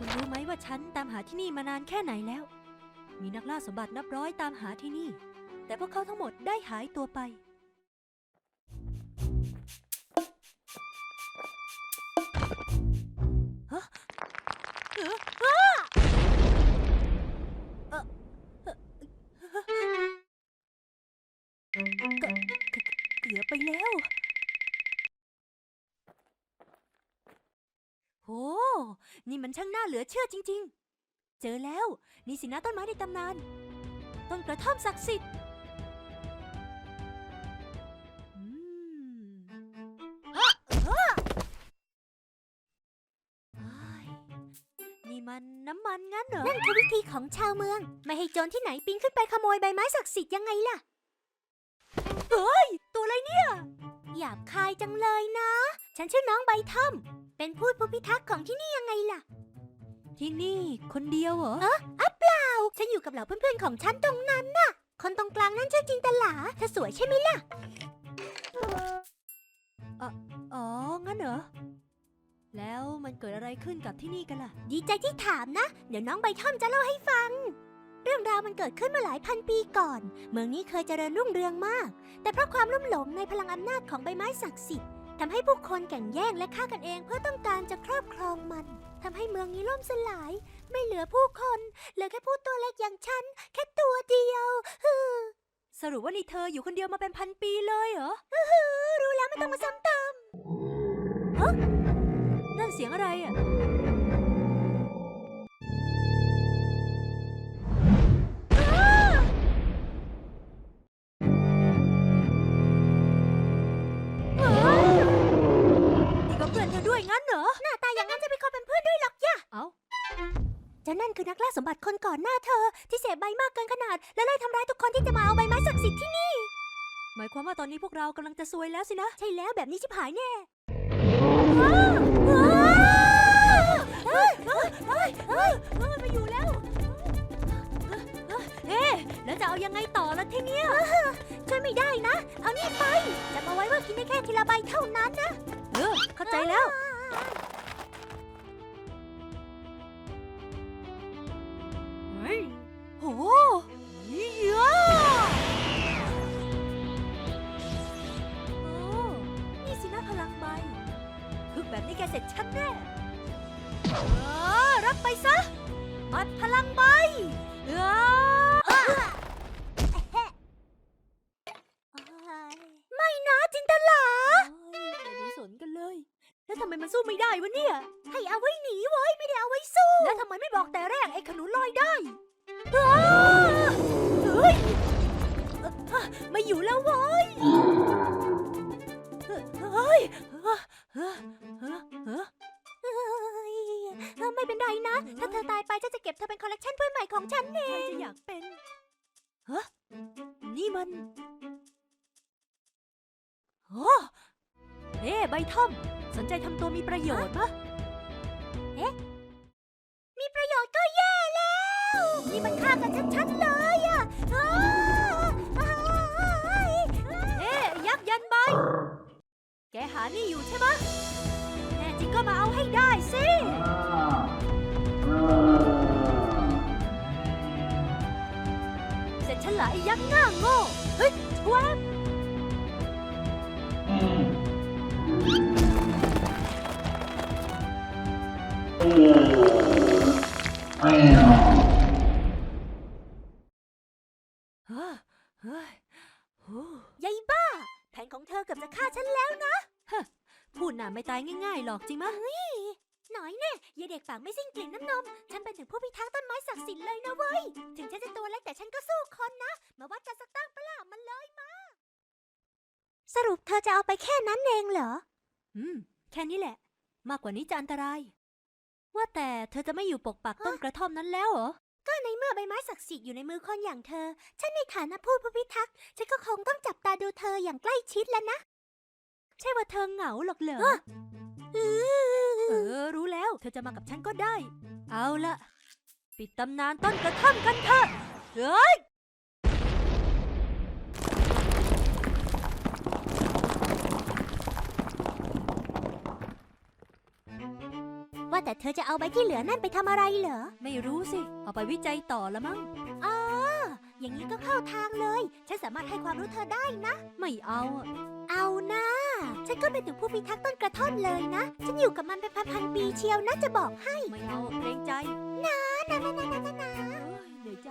คุณรู้ไหมว่าฉันตามหาที่นี่มานานแค่ไหนแล้ว มีนักล่าสมบัตินับร้อยตามหาที่นี่ แต่พวกเขาทั้งหมดได้หายตัวไป ฮะเออ โห นี่มันช่างน่าเหลือเชื่อจริง ๆ เจอแล้ว นี่สินะต้นไม้ในตำนาน ต้นกระท่อมศักดิ์สิทธิ์อืมฮะฮะอ้ายนี่มันน้ำมันงั้นเหรอ นั่นคือวิธีของชาวเมือง ไม่ให้โจรที่ไหนปีนขึ้นไปขโมยใบไม้ศักดิ์สิทธิ์ยังไงล่ะ เฮ้ย ตัวอะไรเนี่ย หยาบคายจังเลยนะ ฉันชื่อน้องใบท่อม เป็นผู้ผู้พิทักษ์ของที่นี่ยังไงล่ะ ที่นี่คนเดียวเหรอ เอ้าเปล่า ฉันอยู่กับเหล่าเพื่อนๆของฉันตรงนั้นน่ะ คนตรงกลางนั่นชื่อจินตลาเธอสวยใช่ไหมล่ะ อ๋อ งั้นเหรอ แล้วมันเกิดอะไรขึ้นกับที่นี่กันล่ะ ดีใจที่ถามนะ เดี๋ยวน้องใบท่อมจะเล่าให้ฟัง เรื่องราวมันเกิดขึ้นมาหลายพันปีก่อน เมืองนี้เคยเจริญรุ่งเรืองมาก แต่เพราะความลุ่มหลงในพลังอำนาจของใบไม้ศักดิ์สิทธิ์ ทำให้ผู้คนแข่งแย่งและฆ่ากันเองเพื่อต้องการจะครอบครองมันทำให้เมืองนี้ล่มสลาย ไม่เหลือผู้คนเหลือแค่ผู้ตัวเล็กอย่างฉัน แค่ตัวเดียวฮือสรุปว่านี่เธออยู่คนเดียวมาเป็นพันปีเลยเหรอฮือรู้แล้วไม่ต้องมาซ้ำเติมนั่นเสียงอะไรอะ คือนักล่าสมบัติคนก่อนหน้าเธอ ที่เสพใบมากเกินขนาด และไล่ทำร้ายทุกคนที่จะมาเอาใบไม้ศักดิ์สิทธิ์ที่นี่ หมายความว่าตอนนี้พวกเรากำลังจะซวยแล้วสินะ ใช่แล้วแบบนี้ชิบหายแน่เฮ้ยเฮ้ยเฮ้ยเฮ้ยเฮ้ยมาอยู่แล้ว เอ๊ะแล้วจะเอายังไงต่อละทีเนี้ยช่วยไม่ได้นะ เอานี่ไปจำเอาไว้ว่ากินได้แค่ทีละใบเท่านั้นนะ เออเข้าใจแล้ว ไปซะมัดพลังใบเออไม่นะจินตลาเฮ้ยไม่ได้สนกันเลย แล้วทำไมมันสู้ไม่ได้วะเนี่ย ให้เอาไว้หนีเว้ยไม่ได้เอาไว้สู้ แล้วทำไมไม่บอกแต่แรกไอ้ขนุนลอยได้อ้าเฮ้ยเอ่อเอ่อไม่อยู่แล้วเว้ย เฮ้ยเฮ้ย นไรนะ ถ้าเธอตายไปฉันจะเก็บเธอเป็นคอลเลกชันเพื่อนใหม่ของฉันเอใครงจะอยากเป็นฮะนี่มันโอ้เอ๊ะใบท่อม สนใจทำตัวมีประโยชน์ปะมีประโยชน์ก็แย่แล้ว นี่มันฆ่ากันชัดๆเลยอะอ้าอ้ายเอ๊ะยักษ์ยันใบ แกหานี่อยู่ใช่ปะแน่จริงก็มาเอาให้ได้สิ เสร็จฉันละไอ้ยักษ์หน้าโง่เฮ้ยว้าบเฮ้ยเฮ้ยโอ้ยายบ้า แผนของเธอเกือบจะฆ่าฉันแล้วนะ พูดน่ะไม่ตายง่ายๆหรอกจริงมะห น่อยแน่ยายเด็กปากไม่สิ้นกลิ่นน้ำนม ฉันเป็นถึงผู้พิทักษ์ต้นไม้ศักดิ์สิทธิ์เลยนะเว้ย ถึงฉันจะตัวเล็กแต่ฉันก็สู้คนนะ มาวัดกันสักตั้งปะล่ะมันเลยมา สรุปเธอจะเอาไปแค่นั้นเองเหรอ อืม แค่นี้แหละ มากกว่านี้จะอันตราย ว่าแต่เธอจะไม่อยู่ปกปักต้นกระท่อมนั้นแล้วเหรอ ก็ในเมื่อใบไม้ศักดิ์สิทธิ์อยู่ในมือคนอย่างเธอ ฉันในฐานะผู้พิทักษ์ ฉันก็คงต้องจับตาดูเธออย่างใกล้ชิดแล้วนะ ใช่ว่าเธอเหงาหรอกเหรอ เอ้อเออ รู้แล้ว เธอจะมากับฉันก็ได้ เอาละปิดตำนานต้นกระท่อมกันเถอะเฮ้ยว่าว่าแต่เธอจะเอาใบที่เหลือนั่นไปทำอะไรเหรอ ไม่รู้สิ เอาไปวิจัยต่อละมั้ง อ๋อ อย่างนี้ก็เข้าทางเลย ฉันสามารถให้ความรู้เธอได้นะ ไม่เอาอะเอานะ ฉันก็เป็นถึงผู้พิทักษ์ต้นกระท่อมเลยนะ ฉันอยู่กับมันเป็นพันๆปีเชียวนะจะบอกให้ ไม่เอาเกรงใจ นะนะนะนะนะนะเอ้ยเหนื่อยใจ